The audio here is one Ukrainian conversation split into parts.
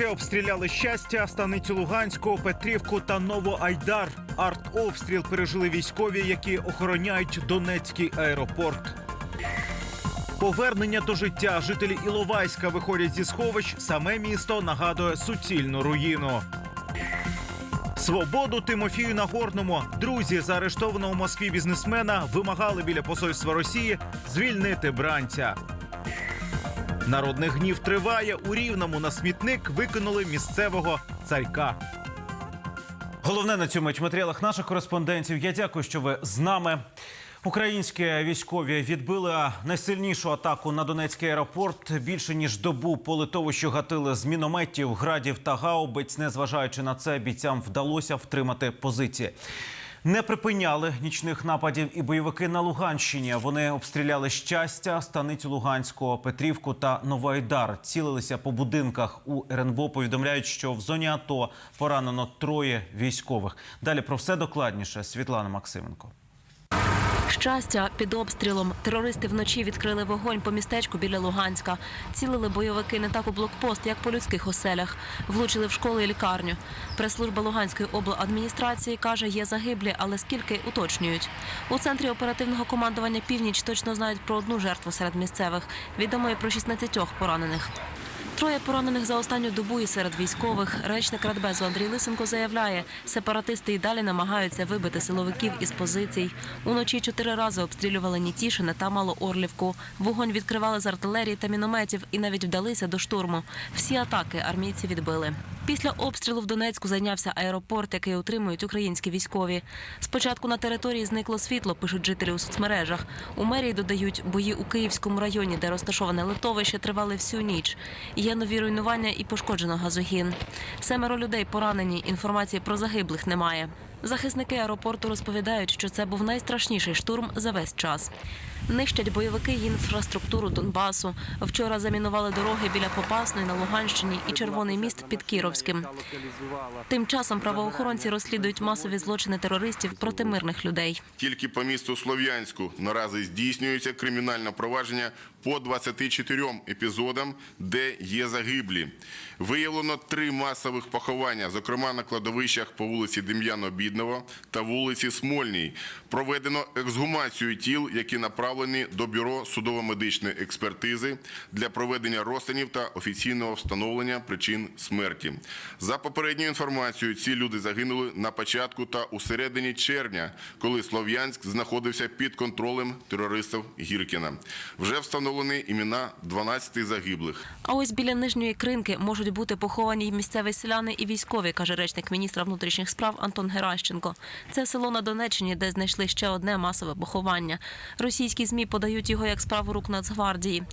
Бойовики обстріляли щастя, станицю Луганську, Петрівку та Новоайдар. Артобстріл пережили військові, які охороняють Донецький аеропорт. Повернення до життя жителі Іловайська виходять зі сховищ. Саме місто нагадує суцільну руїну. Свободу Тимофію Нагорному. Друзі заарештованого у Москві бізнесмена вимагали біля посольства Росії звільнити бранця. Народний гнів триває. У рівному на смітник викинули місцевого царька. Головне на цьому матеріалах наших кореспондентів. Я дякую, що ви з нами. Українські військові відбили найсильнішу атаку на Донецький аеропорт. Більше ніж добу по литовищу гатили з мінометів, градів та гаубиць. Незважаючи на це, бійцям вдалося втримати позиції. Не припиняли нічних нападів і бойовики на Луганщині. Вони обстріляли щастя, станицю Луганського, Петрівку та Новайдар. Цілилися по будинках у РНБО. Повідомляють, що в зоні АТО поранено троє військових. Далі про все докладніше. Світлана Максименко. Щастя, під обстрілом терористи вночі відкрили вогонь по містечку біля Луганська. Цілили бойовики не так у блокпост, як по людських оселях. Влучили в школу і лікарню. Прес-служба Луганської обладміністрації каже, є загиблі, але скільки уточнюють. У центрі оперативного командування північ точно знають про одну жертву серед місцевих. Відомо і про 16 поранених. Троє поранених за останню добу і серед військових. Речник Радбезу Андрій Лисенко заявляє, сепаратисти і далі намагаються вибити силовиків із позицій. Уночі чотири рази обстрілювали Нітішине та Малоорлівку. Вогонь відкривали з артилерії та мінометів і навіть вдалися до штурму. Всі атаки армійці відбили. Після обстрілу в Донецьку зайнявся аеропорт, який отримують українські військові. Спочатку на території зникло світло, пишуть жителі у соцмережах. У мерії додають, бої у Київському районі, де розташоване литовище, тривали всю ніч. Є нові руйнування і пошкоджено газогін. Семеро людей поранені. Інформації про загиблих немає. Захисники аеропорту розповідають, що це був найстрашніший штурм за весь час. Нищать бойовики інфраструктуру Донбасу. Вчора замінували дороги біля Попасної на Луганщині і Червоний міст під Кіровським. Тим часом правоохоронці розслідують масові злочини терористів проти мирних людей. Тільки по місту Слов'янську наразі здійснюється кримінальне провадження по 24 епізодам, де є загиблі. Виявлено три масових поховання, зокрема на кладовищах по вулиці Дем'яно Бідного та вулиці Смольній. Проведено ексгумацію тіл, які направлені до бюро судово-медичної експертизи для проведення розтинів та офіційного встановлення причин смерті. За попередньою інформацією, ці люди загинули на початку та у середині червня, коли Слов'янськ знаходився під контролем терористів Гіркіна. Вже встановлені імена 12 загиблих. А ось біля нижньої кринки можуть бути поховані й місцеві селяни і військові, каже речник міністра внутрішніх справ Антон Геращенко. Це село на Донеччині, де знайшли ще одне масове поховання. Російські змі подають його як справу рук Нацгвардії.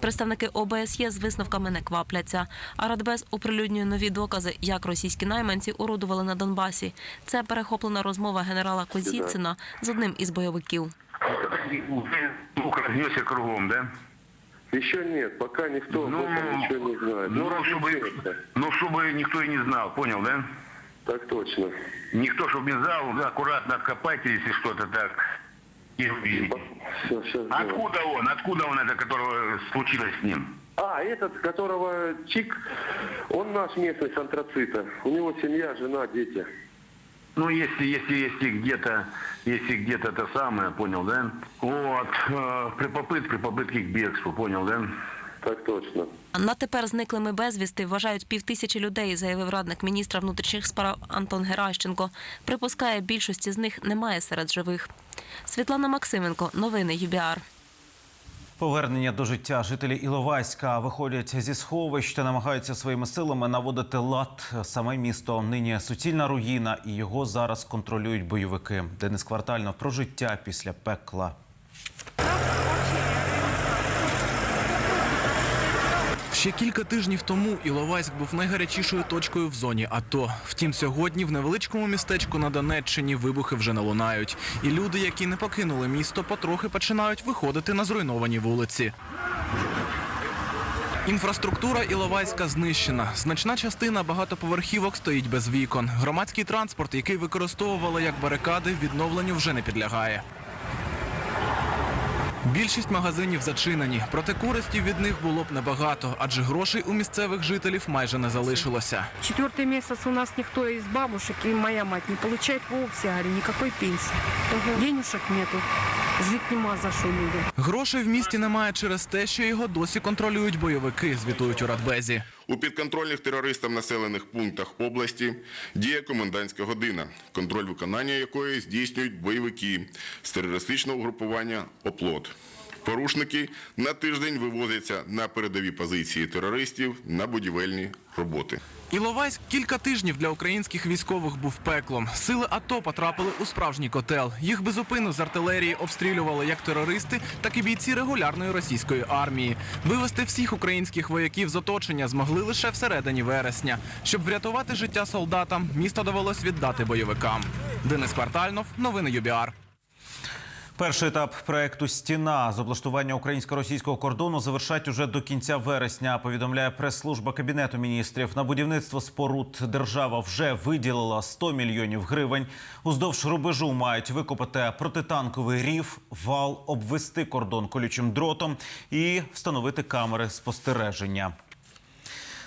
Представники ОБСЄ з висновками не квапляться. А Радбез оприлюднює нові докази, як російські найманці орудували на Донбасі. Це перехоплена розмова генерала Козіцина з одним із бойовиків. Уже звук разнесся кругом, да? Еще нет, пока никто Ну, об этом ничего не знает. ну, Ну, чтобы, разумеется. ну, чтобы никто и не знал, понял, да? Так точно. Никто, чтобы не знал, да, аккуратно откопайте, если что-то так. И увидите. Все, сейчас. Откуда он? Откуда он это, которого случилось с ним? А, этот, которого Чик, он наш местный с антрацита. У него семья, жена, дети. Ну, если, если, если где-то, если где-то это самое, понял, да? Вот, э, при попытке, при попытке к бегству, понял, да? Так точно. На тепер зниклими безвісти вважають півтисячі людей, заявив радник міністра внутрішніх справ Антон Геращенко. Припускає, більшості з них немає серед живих. Світлана Максименко, новини ЮБІАР. Повернення до життя жителі Іловайська виходять зі сховищ та намагаються своїми силами наводити лад. Саме місто нині суцільна руїна, і його зараз контролюють бойовики. Денис Квартально про життя після пекла. Ще кілька тижнів тому Іловайськ був найгарячішою точкою в зоні АТО. Втім, сьогодні в невеличкому містечку на Донеччині вибухи вже не лунають. І люди, які не покинули місто, потрохи починають виходити на зруйновані вулиці. Інфраструктура Іловайська знищена. Значна частина багатоповерхівок стоїть без вікон. Громадський транспорт, який використовували як барикади, відновленню вже не підлягає. Більшість магазинів зачинені, проте користів від них було б небагато, адже грошей у місцевих жителів майже не залишилося. Четвертий місяць у нас ніхто із бабушек і моя мать не отримує вовсі ніякої пенсії. пенсии. Денежек нету. Жить нема за что людям. Грошей в місті немає через те, що його досі контролюють бойовики, звітують у Радбезі. У підконтрольних терористам населених пунктах області діє комендантська година, контроль виконання якої здійснюють бойовики з терористичного угрупування «Оплот». Порушники на тиждень вивозяться на передові позиції терористів на будівельні роботи. Іловайськ кілька тижнів для українських військових був пеклом. Сили АТО потрапили у справжній котел. Їх безупину з артилерії обстрілювали як терористи, так і бійці регулярної російської армії. Вивести всіх українських вояків з оточення змогли лише всередині вересня. Щоб врятувати життя солдатам, місто довелось віддати бойовикам. Денис Квартальнов, новини ЮБІАР. Перший етап проекту Стіна з облаштування українсько-російського кордону завершать уже до кінця вересня. Повідомляє прес-служба кабінету міністрів. На будівництво споруд держава вже виділила 100 мільйонів гривень. Уздовж рубежу мають викопати протитанковий рів, вал, обвести кордон колючим дротом і встановити камери спостереження.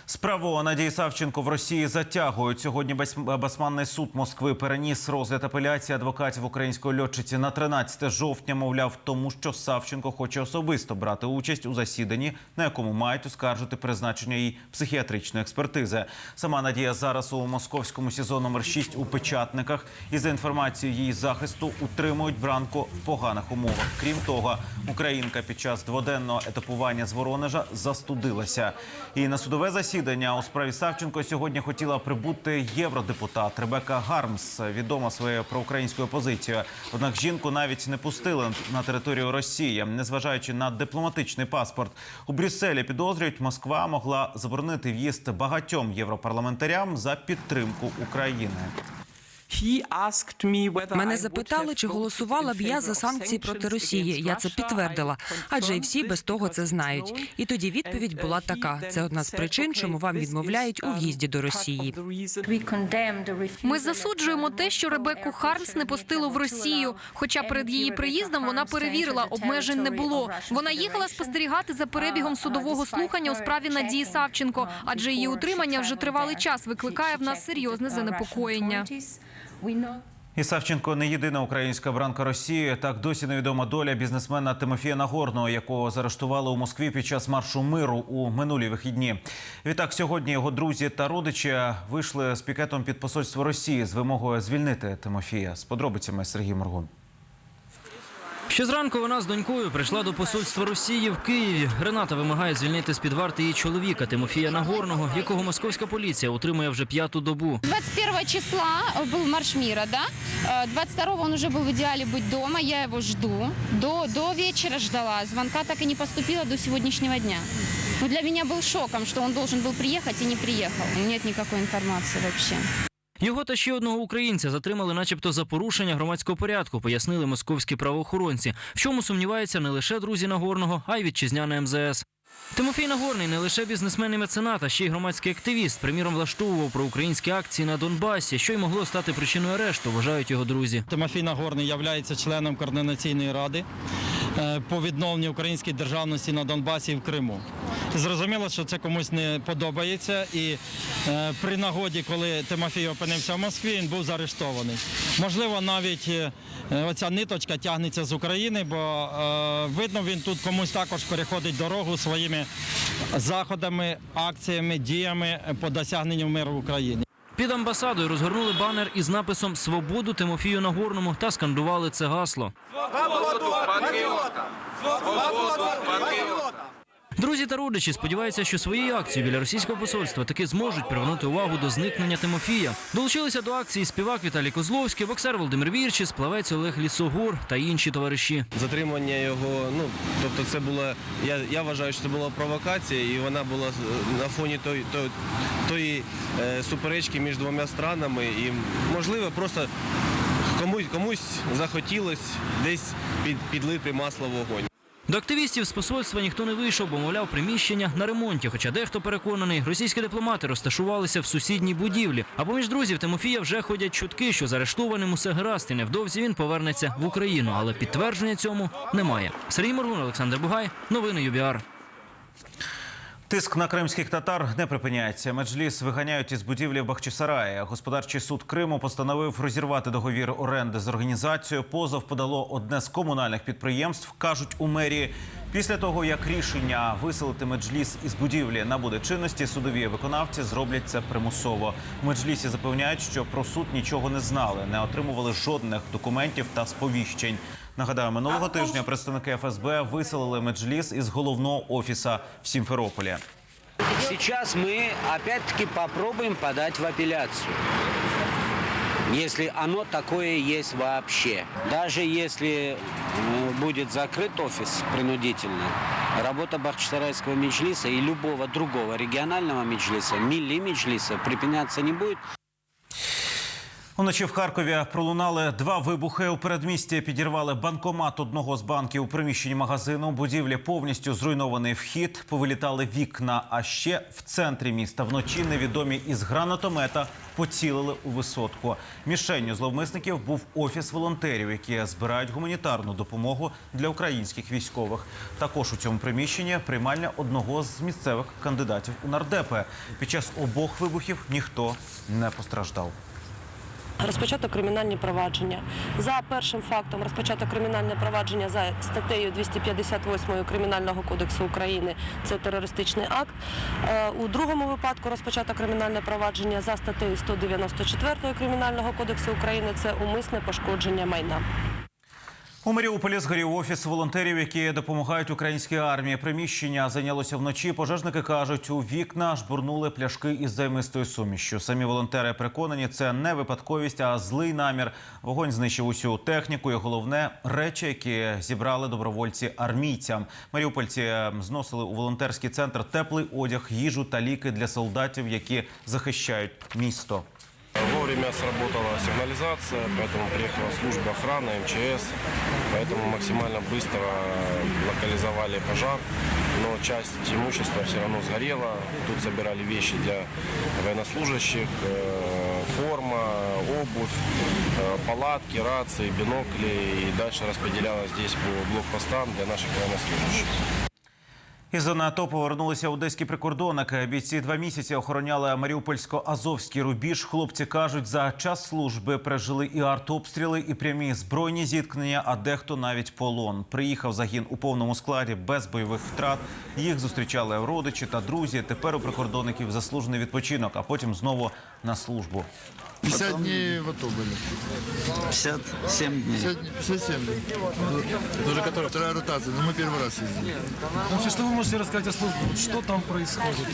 Справу Надії Савченко в Росії затягують. Сьогодні бас- басманний суд Москви переніс розгляд апеляції адвокатів української льотчиці на 13 жовтня. Мовляв, тому що Савченко хоче особисто брати участь у засіданні, на якому мають оскаржити призначення їй психіатричної експертизи. Сама Надія зараз у московському СІЗО номер 6 у печатниках. І за інформацією її захисту утримують бранку в поганих умовах. Крім того, українка під час дводенного етапування з Воронежа застудилася. І на судове засідання у справі Савченко сьогодні хотіла прибути євродепутат Ребека Гармс, відома своєю проукраїнською позицією. Однак жінку навіть не пустили на територію Росії, незважаючи на дипломатичний паспорт. У Брюсселі підозрюють, Москва могла заборонити в'їзд багатьом європарламентарям за підтримку України. Мене запитали, чи голосувала б я за санкції проти Росії. Я це підтвердила, адже і всі без того це знають. І тоді відповідь була така: це одна з причин, чому вам відмовляють у в'їзді до Росії. Ми засуджуємо те, що Ребекку Хармс не пустило в Росію. Хоча перед її приїздом вона перевірила, обмежень не було. Вона їхала спостерігати за перебігом судового слухання у справі Надії Савченко, адже її утримання вже тривалий час викликає в нас серйозне занепокоєння. І Савченко не єдина українська бранка Росії. Так досі невідома доля бізнесмена Тимофія Нагорного, якого заарештували у Москві під час маршу миру у минулі вихідні. Відтак сьогодні його друзі та родичі вийшли з пікетом під посольство Росії з вимогою звільнити Тимофія. З подробицями Сергій Моргун. Ще зранку вона з донькою прийшла до посольства Росії в Києві. Рената вимагає звільнити з під варти її чоловіка Тимофія Нагорного, якого московська поліція утримує вже п'яту добу. 21 числа был марш мира, да? 22 он уже был в идеале быть дома, я его жду. До, до вечера ждала, звонка так и не поступило до сегодняшнего дня. Но для меня был шоком, что он должен был приехать и не приехал. Нет никакой информации вообще. Його та ще одного українця затримали, начебто, за порушення громадського порядку, пояснили московські правоохоронці. В чому сумніваються не лише друзі Нагорного, а й вітчизняне МЗС. Тимофій Нагорний не лише бізнесмен і меценат, а ще й громадський активіст. Приміром, влаштовував проукраїнські акції на Донбасі, що й могло стати причиною арешту, вважають його друзі. Тимофій Нагорний є членом координаційної ради по відновленню української державності на Донбасі і в Криму. Зрозуміло, що це комусь не подобається, і е, при нагоді, коли Тимофій опинився в Москві, він був заарештований. Можливо, навіть е, оця ниточка тягнеться з України, бо е, видно, він тут комусь також переходить дорогу своїми заходами, акціями, діями по досягненню миру в Україні. Під амбасадою розгорнули банер із написом Свободу Тимофію Нагорному та скандували це гасло. Друзі та родичі сподіваються, що своєю акцією біля російського посольства таки зможуть привернути увагу до зникнення Тимофія. Долучилися до акції співак Віталій Козловський, боксер Володимир Вірчі, плавець Олег Лісогор та інші товариші. Затримання його, ну тобто, це була. Я, я вважаю, що це була провокація, і вона була на фоні той, той, тої е, суперечки між двома странами. І можливо, просто комусь комусь захотілось десь під, підлити масло в вогонь. До активістів з посольства ніхто не вийшов, бо мовляв приміщення на ремонті. Хоча дехто переконаний, російські дипломати розташувалися в сусідній будівлі. А поміж друзів Тимофія вже ходять чутки, що з арештованим усе гаразд, і невдовзі він повернеться в Україну. Але підтвердження цьому немає. Сергій Моргун, Олександр Бугай, новини ЮБІАР. Тиск на кримських татар не припиняється. Меджліс виганяють із будівлі в Бахчисараї. Господарчий суд Криму постановив розірвати договір оренди з організацією. Позов подало одне з комунальних підприємств, кажуть у мерії. Після того, як рішення виселити меджліс із будівлі набуде чинності, судові виконавці зроблять це примусово. У меджлісі запевняють, що про суд нічого не знали, не отримували жодних документів та сповіщень. Нагадаю, минулого тижня представники ФСБ виселили меджліс із головного офіса в Сімферополі. Сейчас мы опять-таки попробуем подать в апелляцию. Если оно такое есть вообще. Даже если э, будет закрыт офис принудительно, работа Бахчисарайского меджлиса и любого другого регионального меджлиса, милли меджлиса, припиняться не будет. Уночі в Харкові пролунали два вибухи. У передмісті підірвали банкомат одного з банків у приміщенні магазину. Будівлі повністю зруйнований вхід. Повилітали вікна. А ще в центрі міста вночі невідомі із гранатомета поцілили у висотку. Мішенню зловмисників був офіс волонтерів, які збирають гуманітарну допомогу для українських військових. Також у цьому приміщенні приймальня одного з місцевих кандидатів у нардепи. Під час обох вибухів ніхто не постраждав. Розпочато кримінальні провадження. За першим фактом розпочато кримінальне провадження за статтею 258 Кримінального кодексу України. Це терористичний акт. Е, У другому випадку розпочато кримінальне провадження за статтею 194 Кримінального кодексу України. Це умисне пошкодження майна. У Маріуполі згорів офіс волонтерів, які допомагають українській армії. Приміщення зайнялося вночі. Пожежники кажуть, у вікна жбурнули пляшки із займистою сумішчю. Самі волонтери переконані, це не випадковість, а злий намір. Вогонь знищив усю техніку і головне речі, які зібрали добровольці армійцям. Маріупольці зносили у волонтерський центр теплий одяг, їжу та ліки для солдатів, які захищають місто. Вовремя сработала сигнализация, поэтому приехала служба охраны, МЧС, поэтому максимально быстро локализовали пожар, но часть имущества все равно сгорела. Тут собирали вещи для военнослужащих, э, форма, обувь, э, палатки, рации, бинокли и дальше распределялось здесь по блокпостам для наших военнослужащих. Із зони АТО повернулися одеські прикордонники. Бійці два місяці охороняли Маріупольсько-Азовський рубіж. Хлопці кажуть, за час служби пережили і артобстріли, і прямі збройні зіткнення, а дехто навіть полон. Приїхав загін у повному складі без бойових втрат. Їх зустрічали родичі та друзі. Тепер у прикордонників заслужений відпочинок, а потім знову на службу. 50 дней в АТО были. 57 дней. 50, 57 дней. Тоже который? Вторая ротация, но мы первый раз ездили. Вообще, что вы можете рассказать о службе? Вот Что там происходит?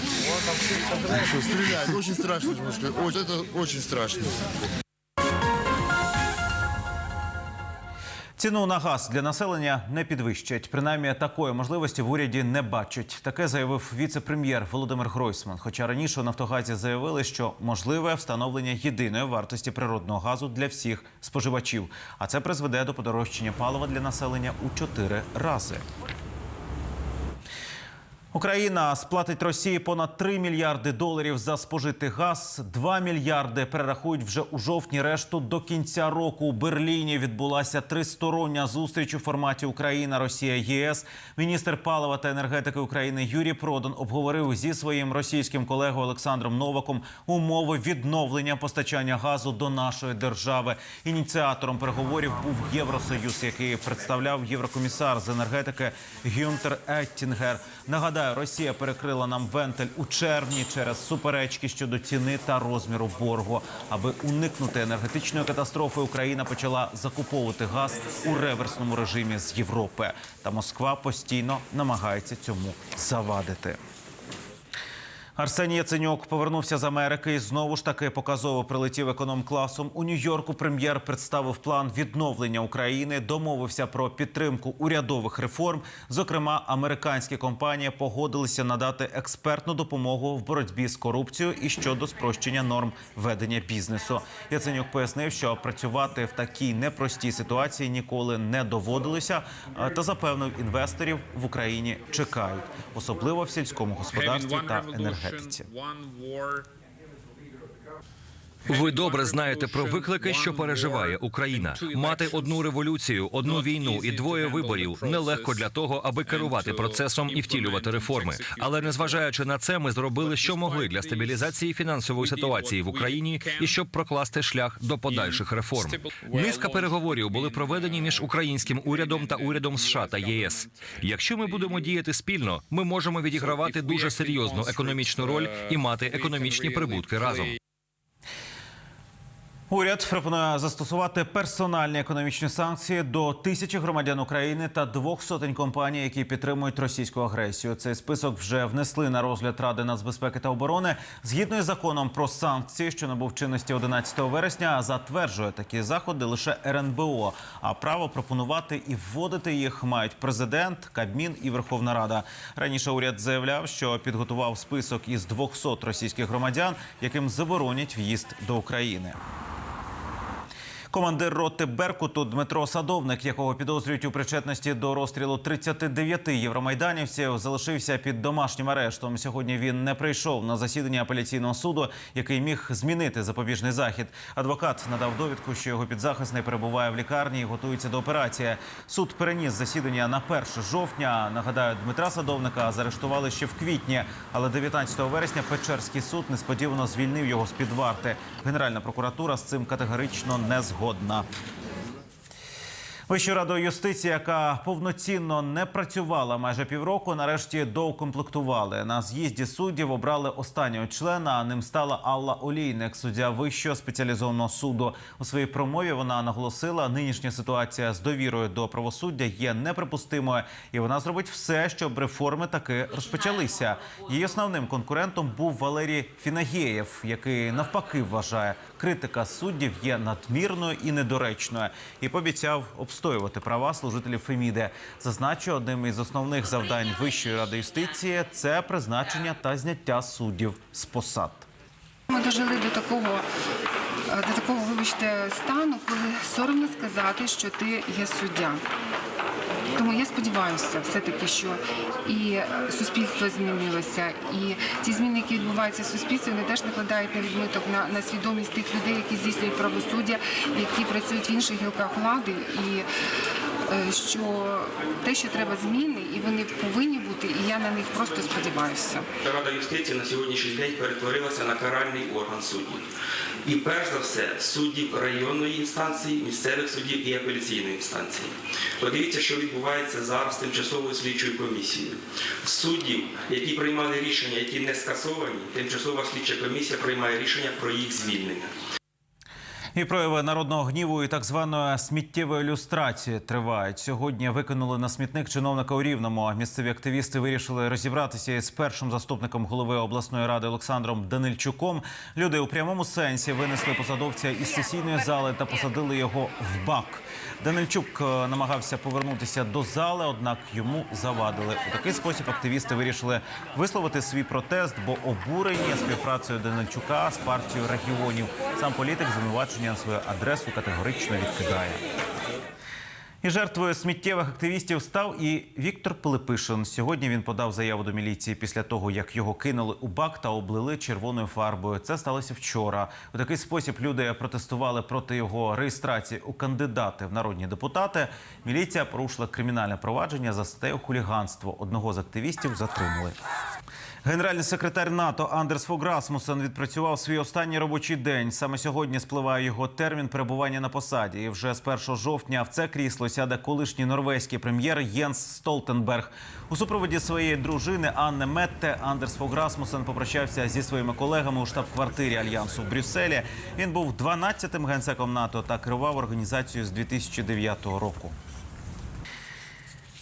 Что, стреляют, очень страшно, сказать. Очень- Это очень страшно. Ціну на газ для населення не підвищать. Принаймні такої можливості в уряді не бачать. Таке заявив віце-прем'єр Володимир Гройсман. Хоча раніше у Нафтогазі заявили, що можливе встановлення єдиної вартості природного газу для всіх споживачів. А це призведе до подорожчання палива для населення у чотири рази. Україна сплатить Росії понад 3 мільярди доларів за спожитий газ. 2 мільярди перерахують вже у жовтні. Решту до кінця року у Берліні відбулася тристороння зустріч у форматі Україна, Росія, ЄС. Міністр палива та енергетики України Юрій Продан обговорив зі своїм російським колегою Олександром Новаком умови відновлення постачання газу до нашої держави. Ініціатором переговорів був Євросоюз, який представляв єврокомісар з енергетики Гюнтер Еттінгер. Нагадаю, Росія перекрила нам вентиль у червні через суперечки щодо ціни та розміру боргу. Аби уникнути енергетичної катастрофи, Україна почала закуповувати газ у реверсному режимі з Європи. Та Москва постійно намагається цьому завадити. Арсеній Яценюк повернувся з Америки і знову ж таки показово прилетів економ-класом. У Нью-Йорку прем'єр представив план відновлення України, домовився про підтримку урядових реформ. Зокрема, американські компанії погодилися надати експертну допомогу в боротьбі з корупцією і щодо спрощення норм ведення бізнесу. Яценюк пояснив, що працювати в такій непростій ситуації ніколи не доводилося, та запевнив інвесторів в Україні чекають, особливо в сільському господарстві та енергетиці. One war Ви добре знаєте про виклики, що переживає Україна. Мати одну революцію, одну війну і двоє виборів нелегко для того, аби керувати процесом і втілювати реформи. Але незважаючи на це, ми зробили, що могли для стабілізації фінансової ситуації в Україні і щоб прокласти шлях до подальших реформ. Низка переговорів були проведені між українським урядом та урядом США та ЄС. Якщо ми будемо діяти спільно, ми можемо відігравати дуже серйозну економічну роль і мати економічні прибутки разом. Уряд пропонує застосувати персональні економічні санкції до тисячі громадян України та двох сотень компаній, які підтримують російську агресію. Цей список вже внесли на розгляд Ради нацбезпеки та оборони. Згідно із законом про санкції, що набув чинності 11 вересня, затверджує такі заходи лише РНБО. А право пропонувати і вводити їх мають президент, Кабмін і Верховна Рада. Раніше уряд заявляв, що підготував список із 200 російських громадян, яким заборонять в'їзд до України. Командир роти Беркуту Дмитро Садовник, якого підозрюють у причетності до розстрілу 39 євромайданівців, залишився під домашнім арештом. Сьогодні він не прийшов на засідання апеляційного суду, який міг змінити запобіжний захід. Адвокат надав довідку, що його підзахисний перебуває в лікарні і готується до операції. Суд переніс засідання на 1 жовтня. Нагадаю, Дмитра Садовника заарештували ще в квітні, але 19 вересня Печерський суд несподівано звільнив його з під варти. Генеральна прокуратура з цим категорично не згодна згодна. Вищою радою юстиції, яка повноцінно не працювала майже півроку, нарешті доукомплектували. На з'їзді суддів обрали останнього члена. а Ним стала Алла Олійник, суддя вищого спеціалізованого суду. У своїй промові вона наголосила, нинішня ситуація з довірою до правосуддя є неприпустимою, і вона зробить все, щоб реформи таки розпочалися. Її основним конкурентом був Валерій Фінагєєв, який навпаки вважає, критика суддів є надмірною і недоречною, і пообіцяв обстоювати права служителів Феміди. Зазначу, одним із основних завдань Вищої ради юстиції це призначення та зняття суддів з посад. Ми дожили до такого, до такого, вибачте, стану, коли соромно сказати, що ти є суддя. Тому я сподіваюся, все-таки, що і суспільство змінилося, і ті зміни, які відбуваються в суспільстві, вони теж накладають на відмиток на, на свідомість тих людей, які здійснюють правосуддя, які працюють в інших гілках влади, і що те, що треба зміни, і вони повинні бути, і я на них просто сподіваюся. Рада юстиції на сьогоднішній день перетворилася на каральний орган суддів. І перш за все суддів районної інстанції, місцевих суддів і апеляційної інстанції. Подивіться, що відбувається зараз з тимчасовою слідчою комісією. Суддів, які приймали рішення, які не скасовані, тимчасова слідча комісія приймає рішення про їх звільнення. І прояви народного гніву і так званої сміттєвої люстрації тривають. Сьогодні викинули на смітник чиновника у Рівному. Місцеві активісти вирішили розібратися із першим заступником голови обласної ради Олександром Данильчуком. Люди у прямому сенсі винесли посадовця із сесійної зали та посадили його в бак. Данильчук е, намагався повернутися до зали, однак йому завадили. У такий спосіб активісти вирішили висловити свій протест, бо обурені співпрацею Данильчука з партією регіонів. Сам політик звинувачення на свою адресу категорично відкидає. І жертвою сміттєвих активістів став і Віктор Пилипишин. Сьогодні він подав заяву до міліції після того, як його кинули у бак та облили червоною фарбою. Це сталося вчора. У такий спосіб люди протестували проти його реєстрації у кандидати в народні депутати. Міліція порушила кримінальне провадження за статтею хуліганство. Одного з активістів затримали. Генеральний секретар НАТО Андерс Фог Расмусен відпрацював свій останній робочий день. Саме сьогодні спливає його термін перебування на посаді. І вже з 1 жовтня в це крісло сяде колишній норвезький прем'єр Єнс Столтенберг. У супроводі своєї дружини Анни Метте Андерс Фог Расмусен попрощався зі своїми колегами у штаб-квартирі альянсу в Брюсселі. Він був 12-тим генсеком НАТО та керував організацією з 2009 року.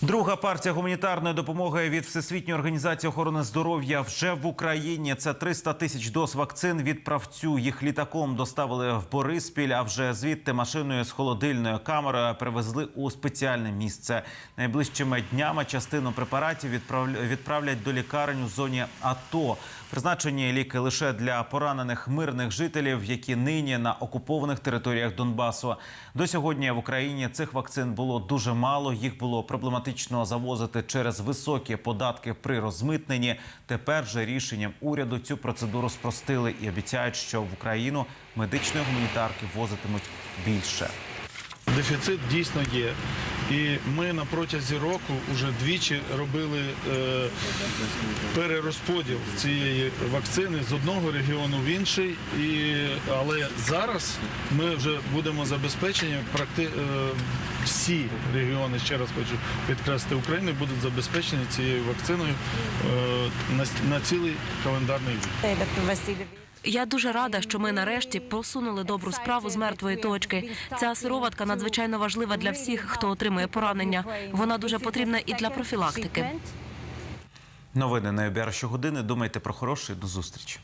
Друга партія гуманітарної допомоги від Всесвітньої організації охорони здоров'я вже в Україні. Це 300 тисяч доз вакцин від правцю. Їх літаком доставили в Бориспіль, а вже звідти машиною з холодильною камерою привезли у спеціальне місце. Найближчими днями частину препаратів відправля- відправлять до лікарень у зоні АТО. Призначені ліки лише для поранених мирних жителів, які нині на окупованих територіях Донбасу. До сьогодні в Україні цих вакцин було дуже мало. Їх було проблематично завозити через високі податки при розмитненні. Тепер же рішенням уряду цю процедуру спростили і обіцяють, що в Україну медичної гуманітарки возитимуть більше. Дефіцит дійсно є. І ми на протязі року вже двічі робили е, перерозподіл цієї вакцини з одного регіону в інший. Але зараз ми вже будемо забезпечені практи, е, всі регіони, ще раз хочу підкреслити, України будуть забезпечені цією вакциною е, на, на цілий календарний рік. Я дуже рада, що ми нарешті просунули добру справу з мертвої точки. Ця сироватка надзвичайно важлива для всіх, хто отримує поранення. Вона дуже потрібна і для профілактики. Новини на ОБР щогодини. Думайте про хороше. До зустрічі.